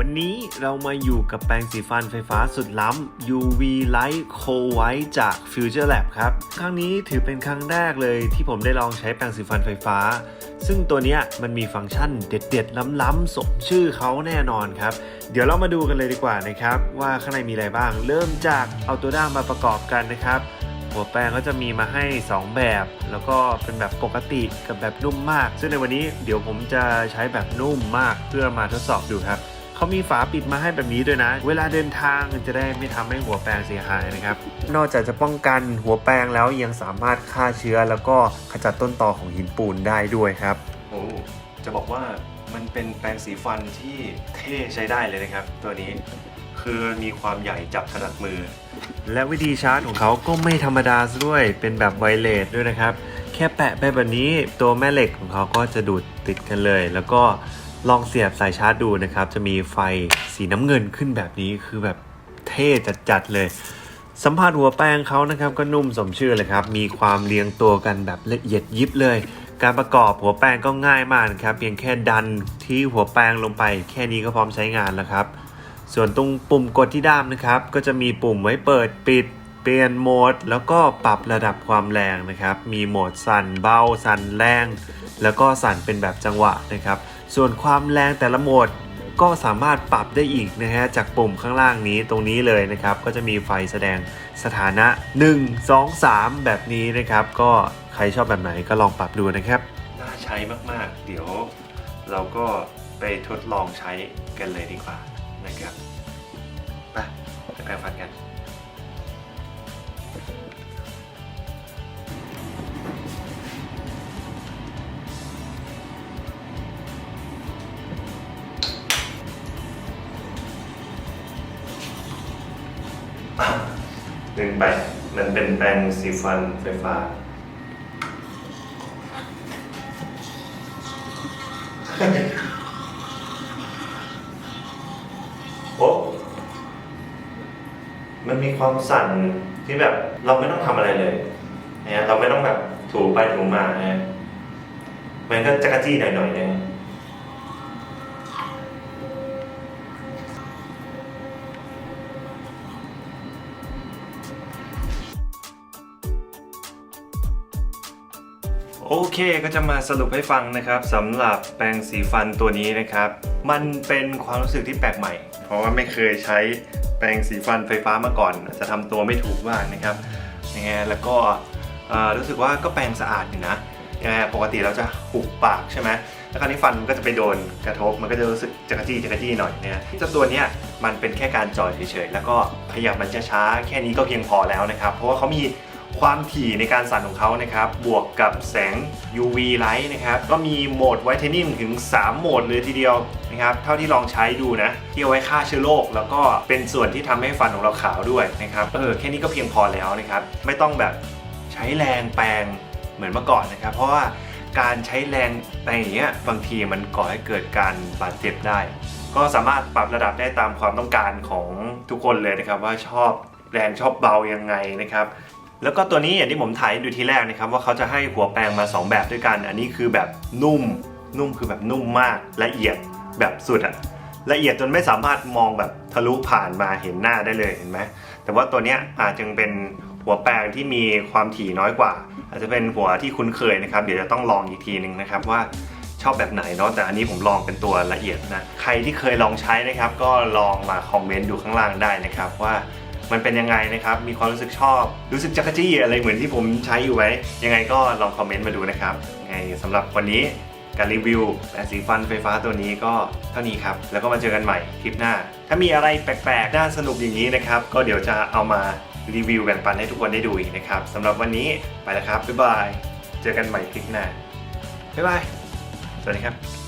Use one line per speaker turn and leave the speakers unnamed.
วันนี้เรามาอยู่กับแปรงสีฟันไฟฟ้าสุดล้ำ UV Light Co White จาก Future Lab ครับ ครั้งนี้ถือเป็นครั้งแรกเลยที่ผมได้ลองใช้แปรงสีฟันไฟฟ้า ซึ่งตัวนี้มันมีฟังก์ชันเด็ดๆ ล้ำๆสมชื่อเขาแน่นอนครับ เดี๋ยวเรามาดูกันเลยดีกว่านะครับ ว่าข้างในมีอะไรบ้าง เริ่มจากเอาตัวด้ามมาประกอบกันนะครับ หัวแปรงก็จะมีมาให้ 2 แบบ แล้วก็เป็นแบบปกติกับแบบนุ่มมาก ซึ่งในวันนี้เดี๋ยวผมจะใช้แบบนุ่มมากเพื่อมาทดสอบดูครับ เขามีฝาปิดมาให้แบบนี้ด้วยนะ เวลาเดินทางจะได้ไม่ทำให้หัวแปรงเสียหายนะครับ นอกจากจะป้องกันหัวแปรงแล้วยังสามารถฆ่าเชื้อ แล้วก็ขจัดต้นตอของหินปูนได้ด้วยครับ
โอ้จะบอกว่ามันเป็นแปรงสีฟันที่เท่ใช้ได้เลยนะครับ ตัวนี้คือมีความใหญ่จับถนัดมือ
และวิธีชาร์จของเขาก็ไม่ธรรมดาซะด้วย เป็นแบบไวเลสด้วยนะครับ แค่แปะไปแบบนี้ตัวแม่เหล็กของเขาก็จะดูดติดกันเลย แล้วก็ ลองเสียบสายชาร์จดูนะครับ จะมีไฟสีน้ำเงินขึ้นแบบนี้คือแบบเท่จัดๆเลย สัมผัสหัวแปรงเขานะครับ ก็นุ่มสมชื่อเลยครับ มีความเรียงตัวกันแบบละเอียดยิบเลย การประกอบหัวแปรงก็ง่ายมากครับ เพียงแค่ดันที่หัวแปรงลงไป แค่นี้ก็พร้อมใช้งานแล้วครับ ส่วนตรงปุ่มกดที่ด้ามนะครับ ก็จะมีปุ่มไว้เปิดปิด ปลี่ยนโหมดแล้วก็ปรับระดับความแรงนะครับ มีโหมดสั่นเบา สั่นแรง แล้วก็สั่นเป็นแบบจังหวะนะครับ ส่วนความแรงแต่ละโหมดก็สามารถปรับได้อีกนะฮะจากปุ่มข้างล่างนี้ตรงนี้เลยนะครับ ก็จะมีไฟแสดงสถานะ 1 2 3 แบบนี้นะครับ ก็ใครชอบแบบไหนก็ลองปรับดูนะครับ
น่าใช้มากๆ เดี๋ยวเราก็ไปทดลองใช้กันเลยดีกว่านะครับไปไปแปรงฟันกัน หนึ่งไปมันเป็นแปรงสีฟันไฟฟ้า โอ้มันมีความสั่น ที่แบบเราไม่ต้องทำอะไรเลยนะเราไม่ต้องแบบถูไปถูมานะมันก็จักรจี้หน่อยๆนึงโอเคก็จะมาสรุปให้ฟังนะครับสำหรับแปรงสีฟันตัวนี้นะครับ มันเป็นความรู้สึกที่แปลกใหม่ เพราะว่าไม่เคยใช้ แปรงสีฟันไฟฟ้ามาก่อน จะทำตัวไม่ถูกบ้างนะครับยังไงแล้วก็รู้สึกว่าก็แปรงสะอาดอยู่นะยังไงปกติเราจะหุบปากใช่ไหมแล้วคราวนี้ฟันมันก็จะไปโดนกระทบ มันก็จะรู้สึกจักรจี้จักรจี้หน่อยเนี่ยเจ้าตัวเนี้ยมันเป็นแค่การจอยเฉยๆ แล้วก็ขยับมันช้าๆแค่นี้ก็เพียงพอแล้วนะครับ เพราะว่าเขามี ความถี่ในการสั่นของเขานะครับ บวกกับแสง UV light นะครับ ก็มีโหมดไวท์เทนนิ่งถึง 3 โหมดเลยทีเดียวนะครับ เท่าที่ลองใช้ดูนะ ที่เอาไว้ฆ่าเชื้อโรคแล้วก็เป็นส่วนที่ทำให้ฟันของเราขาวด้วยนะครับ เออ แค่นี้ก็เพียงพอแล้วนะครับ ไม่ต้องแบบใช้แรงแปรงเหมือนเมื่อก่อนนะครับ เพราะว่าการใช้แรงแปรงอย่างเงี้ยบางทีมันก่อให้เกิดการบาดเจ็บได้ ก็สามารถปรับระดับได้ตามความต้องการของทุกคนเลยนะครับ ว่าชอบแรงชอบเบายังไงนะครับ แล้วก็ตัวนี้อย่างที่ผมถ่ายดูทีแรกนะครับว่าเขาจะให้หัวแปรงมา 2 แบบด้วยกัน อันนี้คือแบบนุ่ม นุ่มคือแบบนุ่มมากละเอียดแบบสุดอะละเอียดจนไม่สามารถมองแบบทะลุผ่านมาเห็นหน้าได้เลยเห็นไหมแต่ว่าตัวเนี้ยอาจจะเป็นหัวแปรงที่มีความถี่น้อยกว่า อาจจะเป็นหัวที่คุ้นเคยนะครับ เดี๋ยวจะต้องลองอีกทีหนึ่งนะครับว่าชอบแบบไหนเนาะแต่อันนี้ผมลองเป็นตัวละเอียดนะใครที่เคยลองใช้นะครับ ก็ลองมาคอมเมนต์ดูข้างล่างได้นะครับว่า มันเป็นยังไงนะครับ มีความรู้สึกชอบ รู้สึกจักรจี้อะไรเหมือนที่ผมใช้อยู่ไหมยังไงก็ลองคอมเมนต์มาดูนะครับยังไงสำหรับวันนี้การรีวิวแปรงสีฟันไฟฟ้าตัวนี้ก็เท่านี้ครับ แล้วก็มาเจอกันใหม่คลิปหน้า ถ้ามีอะไรแปลกๆ น่าสนุกอย่างนี้นะครับ ก็เดี๋ยวจะเอามารีวิวแบ่งปันให้ทุกคนได้ดูอีกนะครับสำหรับวันนี้ไปแล้วครับ บ๊ายบาย เจอกันใหม่คลิปหน้า บ๊ายบาย สวัสดีครับ